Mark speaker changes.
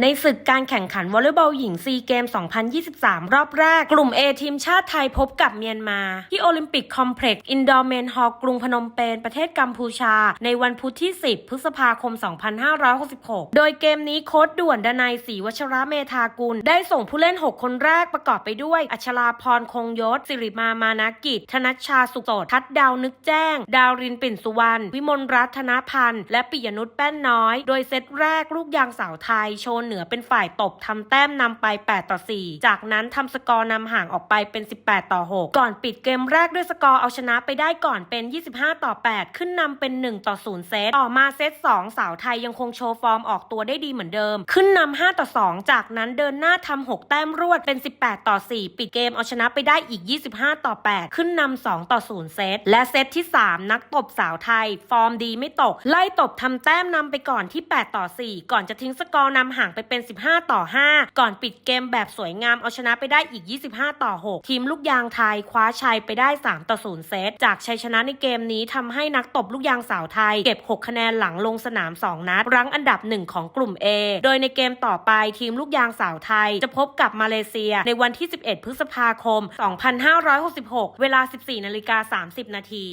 Speaker 1: ในศึกการแข่งขันวอลเลย์บอลหญิงซีเกม 2023 รอบแรก กลุ่ม A ทีมชาติไทยพบกับเมียนมา ที่โอลิมปิกคอมเพล็กซ์อินดอร์เมนฮอลกรุงพนมเปญประเทศกัมพูชา ในวันพุธที่ 10 พฤษภาคม 2566 โดยเกมนี้โค้ดด่วนดนัยศรีวชระเมธากุล ได้ส่งผู้เล่น 6 คนแรกประกอบไปด้วย อัชราพรคงยศ สิริมามานากิจ ธนัชชาสุโสดทัดดาวนึกแจ้ง ดาวรินปิ่นสุวรรณวิมลรัตนพันธ์และปิยนุชแป้นน้อย โดยเซตแรกลูกยางสาวไทยโชเหนือเป็นฝ่ายตบทำแต้มนำไป 8 ต่อ 4 จากนั้นทำสกอร์นำห่างออกไปเป็น 18 ต่อ 6 ก่อนปิดเกมแรกด้วยสกอร์เอาชนะไปได้ก่อนเป็น 25 ต่อ 8 ขึ้นนำเป็น 1 ต่อ 0 เซต ต่อมาเซต 2 สาวไทยยังคงโชว์ฟอร์มออกตัวได้ดีเหมือนเดิม ขึ้นนำ5ต่อ 2 จากนั้นเดินหน้าทำ6แต้มรวดเป็น 18 ต่อ 4 ปิดเกมเอาชนะไปได้อีก 25 ต่อ 8 ขึ้นนำ2ต่อ 0 เซต และเซตที่ 3 นักตบสาวไทย ฟอร์มดีไม่ตก ไล่ตบทำแต้มนำไปก่อนที่ 8 ต่อ 4 ก่อนจะทิ้งสกอร์นำห่างไปเป็น 15 ต่อ 5 ก่อนปิดเกมแบบสวยงามเอาชนะไปได้อีก 25 ต่อ 6 ทีมลูกยางไทยคว้าชัยไปได้ 3 ต่อ 0 เซต จากชัยชนะในเกมนี้ทำให้นักตบลูกยางสาวไทย เก็บ 6 คะแนนหลังลงสนาม 2 นัด รั้งอันดับ 1 ของกลุ่ม A โดยในเกมต่อไปทีมลูกยางสาวไทย จะพบกับมาเลเซียในวันที่ 11 พฤษภาคม 2566 เวลา 14นาฬิกา30 นาที